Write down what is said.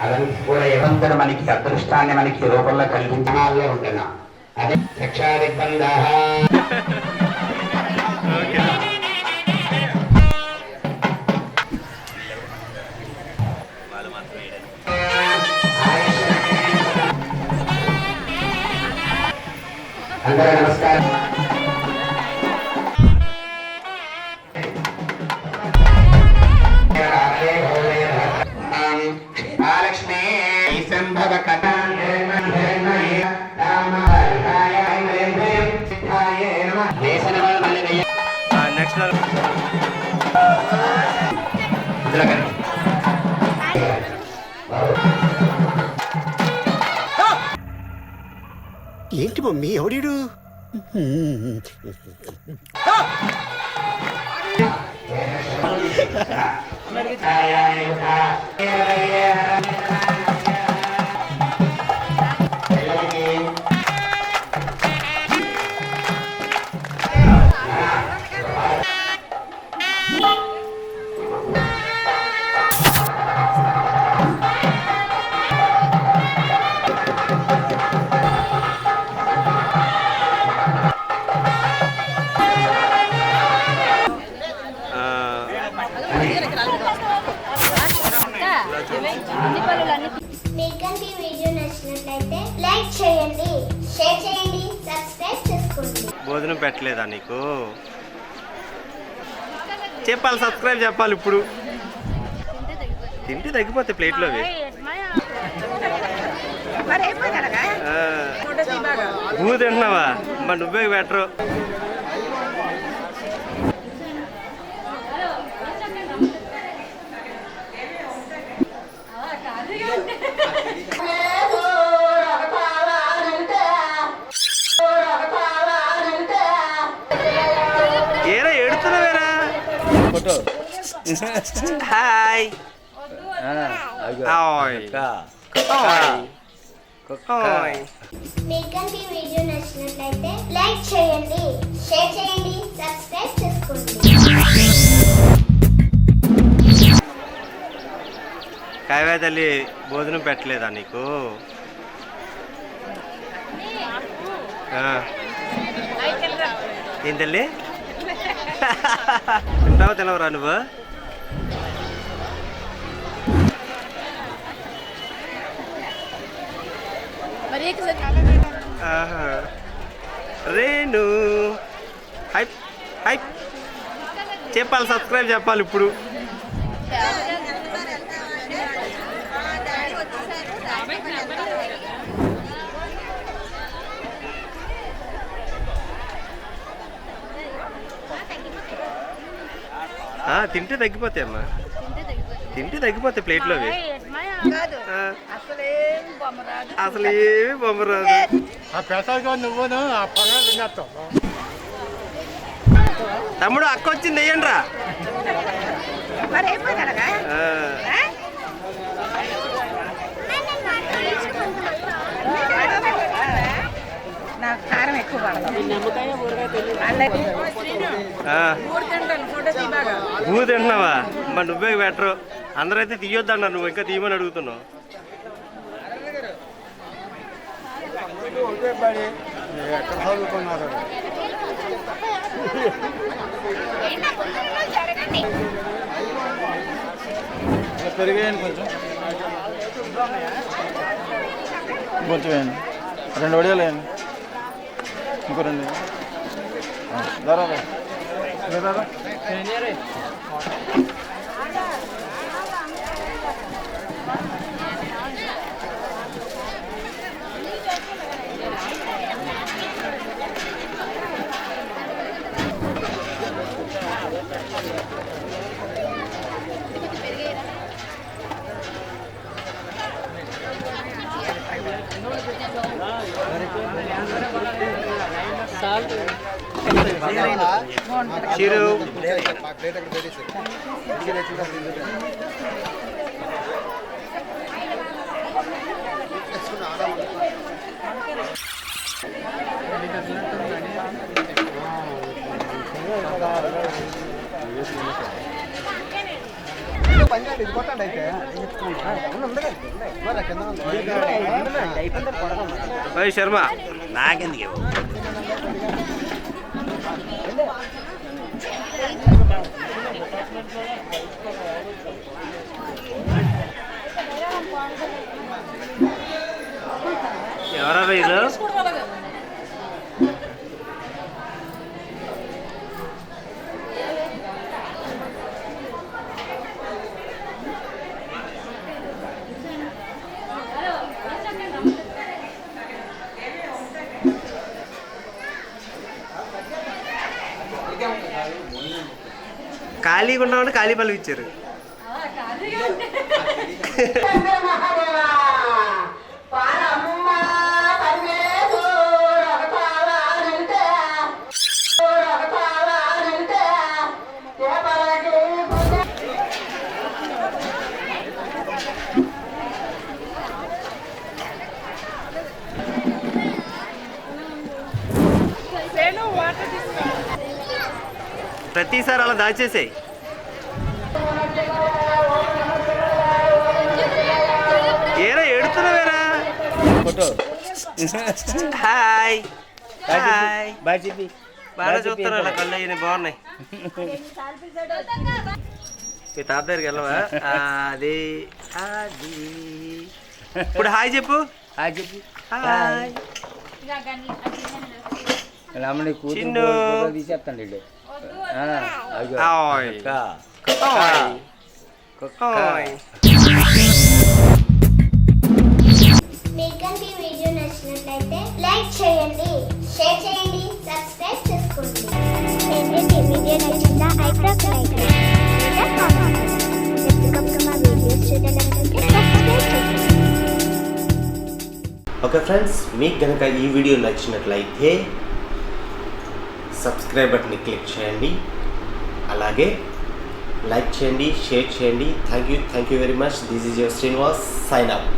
అదంతా మనకి అదృష్టాన్ని మనకి రూపంలో కలిగించిన వాళ్ళే ఉంటున్నాం. అదే శిక్షాదిబ్బందా ఏంటి మమ్మీ ఎవడీడు మీకు ఈ వీడియో నచ్చినట్లయితే లైక్ చేయండి షేర్ చేయండి సబ్స్క్రైబ్ చేసుకోండి. భోజనం పెట్టలేదా నీకు? చెప్పాలి సబ్స్క్రైబ్ చెప్పాలి ఇప్పుడు. తింటే తగ్గిపోతాయి ప్లేట్లో. భూ తింటున్నావా? మరి నువ్వే బెటరు హాయ్ మీకు కనుక ఈ వీడియో నచ్చినట్లయితే లైక్ చేయండి షేర్ చేయండి సబ్స్క్రైబ్ చేసుకోండి కావ్య తల్లి భోజనం పెట్టలేదా నీకు? ఆ. ఏం తల్లి? తింటావా తినవరా నువ్వు? రేణు. హై హై చెప్పాలి సబ్స్క్రైబ్ చెప్పాలి ఇప్పుడు. తింటే తగ్గిపోతాయి అమ్మా. తింటే తగ్గిపోతాయి ప్లేట్లో అవి అసలు ఏమి బొమ్మ రాదు. ఆ పెసలుగా నువ్వును ఆ పొగ తినేస్తావు. తమ్ముడు అక్క వచ్చింది వేయండి రా. నాకు కారం ఎక్కువ తింటున్నావా? మరి నువ్వే బెటరు. అందరైతే తీయొద్దన్నారు నువ్వు ఇంకా తీయమని అడుగుతున్నావు. పెరిగేయండి కొంచెం కొంచెం వేయండి. రెండు వడియాలు వేయండి. ఇంకో రెండు. ఆ, దారా చిరు శర్మ. నాకెందుకు ఎవరా వీళ్ళు? ఖాళీగా ఉన్నామంటే ఖాళీ పళ్ళు ఇచ్చారు. ప్రతిసారి అలా దాచేసాయి. హాయ్ హాయ్ బాయ్ చెప్పి బాగా చూస్తున్నా అలా కళ్ళు అయ్యి బాగున్నాయి మీ తాత దగ్గరికి వెళ్ళవా అది అది ఇప్పుడు హాయ్ చెప్పు హాయ్ చెప్పి హాయ్ రమణి కూతురు చిన్ను. ఫోటో తీసేస్తాను వీళ్ళు. ఆ, అదిగో. హాయ్ కుక్క. హాయ్ కుక్క. మీకు కనుక ఈ వీడియో నచ్చినట్లయితే లైక్ చేయండి షేర్ చేయండి సబ్స్క్రైబ్ చేసుకోండి. ఏంటంటే వీడియో నచ్చిందా? ఐప్రాక్ లైక్ లేదా కామెంట్ మా వీడియోస్ చూడాలనుకుంటే సబ్స్క్రైబ్ చేయండి. ఓకే ఫ్రెండ్స్ మీకు కనుక ఈ వీడియో నచ్చినట్లయితే సబ్స్క్రైబ్ బటన్ని క్లిక్ చేయండి. అలాగే లైక్ చేయండి షేర్ చేయండి. Thank you thank you very much this is your Srinivas sign up